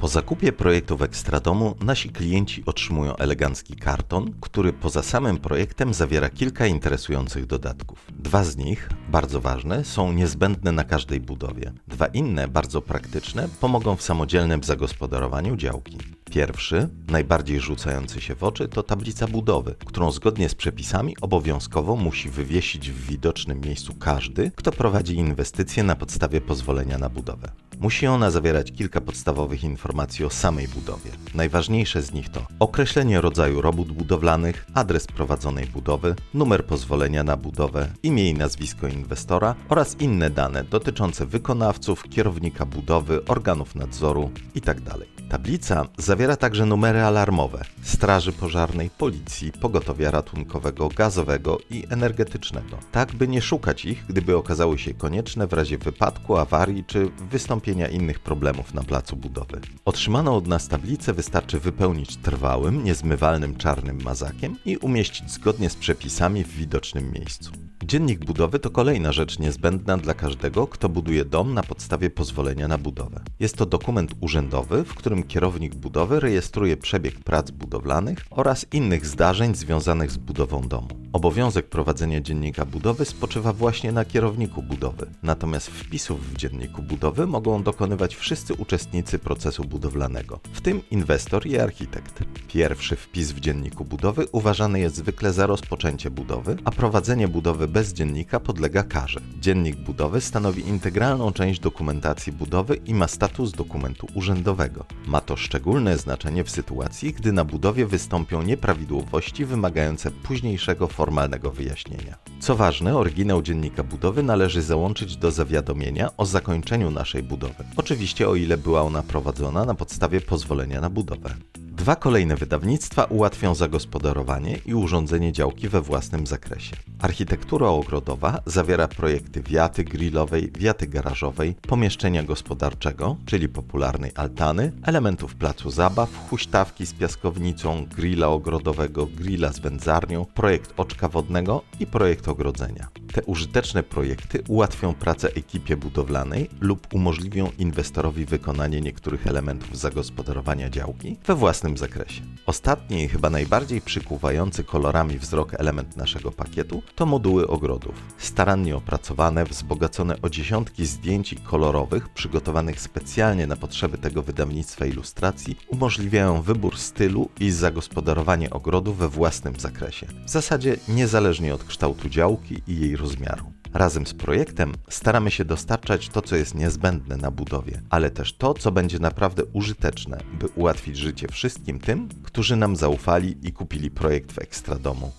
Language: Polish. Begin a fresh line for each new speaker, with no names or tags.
Po zakupie projektu w Ekstradomu nasi klienci otrzymują elegancki karton, który poza samym projektem zawiera kilka interesujących dodatków. Dwa z nich, bardzo ważne, są niezbędne na każdej budowie. Dwa inne, bardzo praktyczne, pomogą w samodzielnym zagospodarowaniu działki. Pierwszy, najbardziej rzucający się w oczy, to tablica budowy, którą zgodnie z przepisami obowiązkowo musi wywiesić w widocznym miejscu każdy, kto prowadzi inwestycje na podstawie pozwolenia na budowę. Musi ona zawierać kilka podstawowych informacji o samej budowie. Najważniejsze z nich to określenie rodzaju robót budowlanych, adres prowadzonej budowy, numer pozwolenia na budowę, imię i nazwisko inwestora oraz inne dane dotyczące wykonawców, kierownika budowy, organów nadzoru itd. Tablica zawiera także numery alarmowe Straży Pożarnej, Policji, Pogotowia Ratunkowego, Gazowego i Energetycznego, tak by nie szukać ich, gdyby okazały się konieczne w razie wypadku, awarii czy wystąpienia innych problemów na placu budowy. Otrzymaną od nas tablicę wystarczy wypełnić trwałym, niezmywalnym czarnym mazakiem i umieścić zgodnie z przepisami w widocznym miejscu. Dziennik budowy to kolejna rzecz niezbędna dla każdego, kto buduje dom na podstawie pozwolenia na budowę. Jest to dokument urzędowy, w którym kierownik budowy rejestruje przebieg prac budowlanych oraz innych zdarzeń związanych z budową domu. Obowiązek prowadzenia dziennika budowy spoczywa właśnie na kierowniku budowy, natomiast wpisów w dzienniku budowy mogą dokonywać wszyscy uczestnicy procesu budowlanego, w tym inwestor i architekt. Pierwszy wpis w dzienniku budowy uważany jest zwykle za rozpoczęcie budowy, a prowadzenie budowy bez dziennika podlega karze. Dziennik budowy stanowi integralną część dokumentacji budowy i ma status dokumentu urzędowego. Ma to szczególne znaczenie w sytuacji, gdy na budowie wystąpią nieprawidłowości wymagające późniejszego formalnego wyjaśnienia. Co ważne, oryginał dziennika budowy należy załączyć do zawiadomienia o zakończeniu naszej budowy. Oczywiście o ile była ona prowadzona na podstawie pozwolenia na budowę. Dwa kolejne wydawnictwa ułatwią zagospodarowanie i urządzenie działki we własnym zakresie. Architektura ogrodowa zawiera projekty wiaty grillowej, wiaty garażowej, pomieszczenia gospodarczego, czyli popularnej altany, elementów placu zabaw, huśtawki z piaskownicą, grilla ogrodowego, grilla z wędzarnią, projekt oczka wodnego i projekt ogrodzenia. Te użyteczne projekty ułatwią pracę ekipie budowlanej lub umożliwią inwestorowi wykonanie niektórych elementów zagospodarowania działki we własnym zakresie. Ostatni i chyba najbardziej przykuwający kolorami wzrok element naszego pakietu to moduły ogrodów. Starannie opracowane, wzbogacone o dziesiątki zdjęć kolorowych przygotowanych specjalnie na potrzeby tego wydawnictwa ilustracji umożliwiają wybór stylu i zagospodarowanie ogrodu we własnym zakresie. W zasadzie niezależnie od kształtu działki i jej rozmiaru. Razem z projektem staramy się dostarczać to, co jest niezbędne na budowie, ale też to, co będzie naprawdę użyteczne, by ułatwić życie wszystkim tym, którzy nam zaufali i kupili projekt w Ekstradomu.